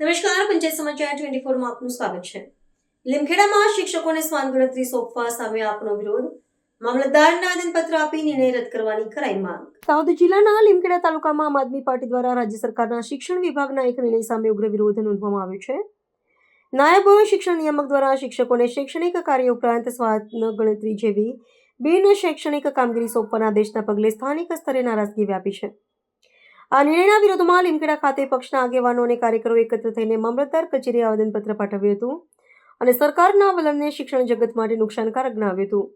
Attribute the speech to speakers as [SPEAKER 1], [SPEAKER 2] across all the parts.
[SPEAKER 1] નમસ્કાર, પંચાયત સમાચાર ટ્વેન્ટી ફોરમાં આપનું સ્વાગત છે. લીમખેડામાં શિક્ષકોને શ્વાન ગણતરી સોંપવા સામે આપનો વિરોધ. મામલતદારને આવેદનપત્ર આપી નિર્ણય રદ કરવાની કરાઈ માંગ. દાહોદ જિલ્લાના લીમખેડા તાલુકામાં આદમી પાર્ટી દ્વારા રાજ્ય સરકારના શિક્ષણ વિભાગના એક નિર્ણય સામે ઉગ્ર વિરોધ નોંધવામાં આવ્યો છે. નાયબ શિક્ષણ નિયામક દ્વારા શિક્ષકોને શૈક્ષણિક કાર્ય ઉપરાંત સ્વાન ગણતરી જેવી બિન શૈક્ષણિક કામગીરી સોંપવાના આદેશના પગલે સ્થાનિક સ્તરે નારાજગી વ્યાપી છે. આ નિર્ણયના વિરોધમાં લીમખેડા ખાતે પક્ષના આગેવાનો અને કાર્યકરો એકત્ર થઈને મામલતદાર કચેરીએ આવેદનપત્ર પાઠવ્યું હતું અને સરકારના વલણને શિક્ષણ જગત માટે નુકસાનકારક ગણાવ્યું હતું.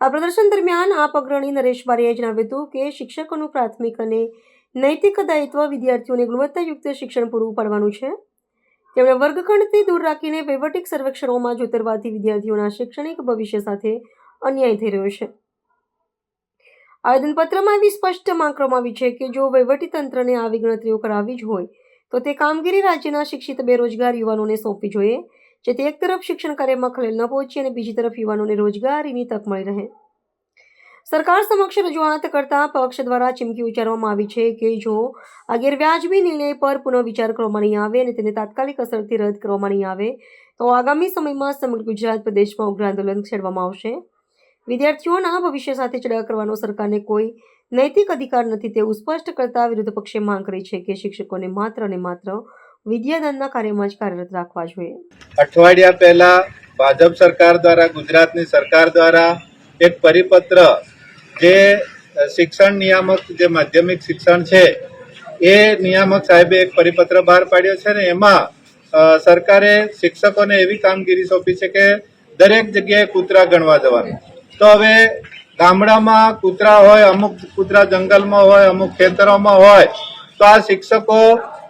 [SPEAKER 1] આ પ્રદર્શન દરમિયાન આપ અગ્રણી નરેશ બારીએ જણાવ્યું હતું કે શિક્ષકોનું પ્રાથમિક અને નૈતિક દાયિત્વ વિદ્યાર્થીઓને ગુણવત્તાયુક્ત શિક્ષણ પૂરું પાડવાનું છે. તેમણે વર્ગખંડથી દૂર રાખીને વૈવટિક સર્વેક્ષણોમાં જોતરવાથી વિદ્યાર્થીઓના શૈક્ષણિક ભવિષ્ય સાથે અન્યાય થઈ રહ્યો છે. આવેદનપત્રમાં એવી સ્પષ્ટ માંગ કરવામાં આવી છે કે જો વહીવટીતંત્રને આવી ગણતરીઓ કરાવવી જ હોય, તો તે કામગીરી રાજ્યના શિક્ષિત બેરોજગાર યુવાનોને સોંપવી જોઈએ, જેથી એક તરફ શિક્ષણ કાર્યમાં ખલેલ ન પહોંચે અને બીજી તરફ યુવાનોને રોજગારીની તક મળી રહે. સરકાર સમક્ષ રજૂઆત કરતા પક્ષ દ્વારા ચીમકી ઉચ્ચારવામાં આવી છે કે જો આ ગેરવ્યાજબી નિર્ણય પર પુનઃ વિચાર કરવામાં નહીં આવે અને તેને તાત્કાલિક અસરથી રદ કરવામાં નહીં આવે, તો આગામી સમયમાં સમગ્ર ગુજરાત પ્રદેશમાં ઉગ્ર આંદોલન છેડવામાં આવશે. વિદ્યાર્થીઓના ભવિષ્ય સાથે ચડા કરવાનો સરકારને કોઈ નૈતિક અધિકાર નથી, તેવું સ્પષ્ટ કરતા વિરોધ પક્ષે માંગ કરી છે કે શિક્ષકોને માત્ર અને માત્ર વિદ્યાદાનના કાર્યમાં જ કાર્યરત રાખવા જોઈએ.
[SPEAKER 2] અઠવાડિયા પહેલા ભાજપ સરકાર દ્વારા, ગુજરાતની સરકાર દ્વારા એક પરિપત્ર જે શિક્ષણ નિયામક, જે માધ્યમિક શિક્ષણ છે, એ નિયામક સાહેબે એક પરિપત્ર બહાર પાડ્યો છે ને, એમાં સરકારે શિક્ષકોને એવી કામગીરી સોંપી છે કે દરેક જગ્યાએ કૂતરા ગણવા જવાનું. તો હવે ગામડામાં કૂતરા હોય, અમુક કૂતરા જંગલમાં હોય, અમુક ખેતરોમાં હોય, તો આ શિક્ષકો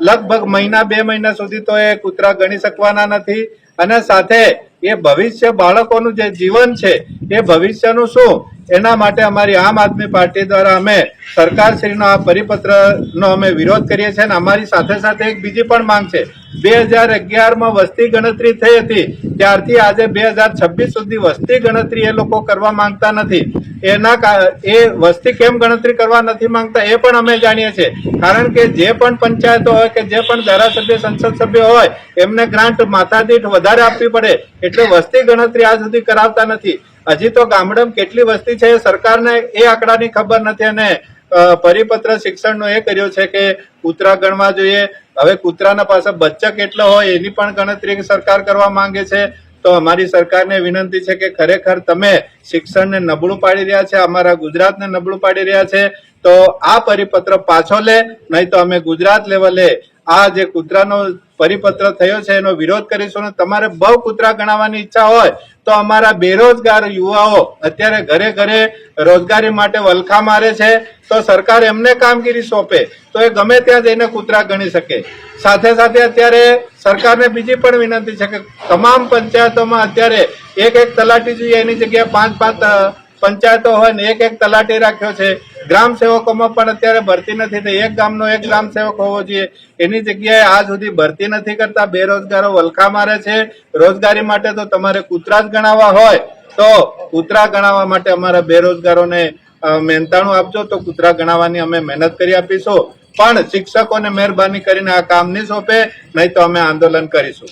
[SPEAKER 2] લગભગ મહિના બે મહિના સુધી તો એ કૂતરા ગણી શકવાના નથી. અને સાથે એ ભવિષ્ય બાળકોનું જે જીવન છે, એ ભવિષ્યનું શું? એના માટે અમારી આમ આદમી પાર્ટી દ્વારા અમે સરકારશ્રીનો આ પરિપત્રનો અમે વિરોધ કરીએ છીએ અને અમારી સાથે સાથે એક બીજી પણ માંગ છે. બે હજાર અગિયારમાં વસ્તી ગણતરી થઈ હતી, ત્યારથી આજે બે હજાર છવ્વીસ સુધી વસ્તી ગણતરી એ લોકો કરવા માંગતા નથી. એના એ વસ્તી કેમ ગણતરી કરવા નથી માંગતા એ પણ અમે જાણીએ છીએ. કારણ કે જે પણ પંચાયતો હોય કે જે પણ ધારાસભ્ય, સંસદ સભ્ય હોય, એમને ગ્રાન્ટ માથાદીઠ વધારે આપવી પડે, એટલે વસ્તી ગણતરી આ સુધી કરાવતા નથી. હજી તો ગામડમ કેટલી વસ્તી છે સરકારને એ આંકડાની ખબર નથી અને પરિપત્ર શિક્ષણનો એ કર્યો છે કે કૂતરા ગણવા જોઈએ. હવે કૂતરાના પાસે બચ્ચા કેટલા હોય એની પણ ગણતરી સરકાર કરવા માંગે છે. તો અમારી સરકારને વિનંતી છે કે ખરેખર તમે શિક્ષણને નબળું પાડી રહ્યા છે, અમારા ગુજરાતને નબળું પાડી રહ્યા છે, તો આ પરિપત્ર પાછો લે, નહીં તો અમે ગુજરાત લેવલે આ જે કૂતરાનો પરિપત્ર થયો છે, એનો વિરોધ કરીશું અને તમારે બહુ કૂતરા ગણાવવાની ઈચ્છા હોય, તો અમારા બેરોજગાર યુવાઓ અત્યારે ઘરે ઘરે રોજગારી માટે વલખા મારે છે, તો સરકાર એમને કામગીરી સોંપે, તો એ ગમે ત્યાં જઈને કૂતરા ગણી શકે. સાથે સાથે અત્યારે સરકારને બીજી પણ વિનંતી છે કે તમામ પંચાયતોમાં અત્યારે એક એક તલાટી જોઈએ, એની જગ્યાએ પાંચ પાંચ પંચાયતો હોય ને એક એક તલાટી રાખ્યો છે ગ્રામ સેવકોમાં પણ અત્યારે ભરતી નથી થઈ. એક ગામનો એક ગ્રામ સેવક હોવો જોઈએ. એની જગ્યાએ આ સુધી ભરતી નથી કરતા. બેરોજગારો વલખા મારે છે. રોજગારી માટે તો તમારે કૂતરા જ ગણાવવા હોય તો કૂતરા ગણાવવા માટે અમારા બેરોજગારોને મહેનતાણું આપજો. તો કૂતરા ગણાવવાની અમે મહેનત કરી આપીશું. પણ શિક્ષકોને મહેરબાની કરીને આ કામ નહીં સોંપે, નહીં તો અમે આંદોલન કરીશું.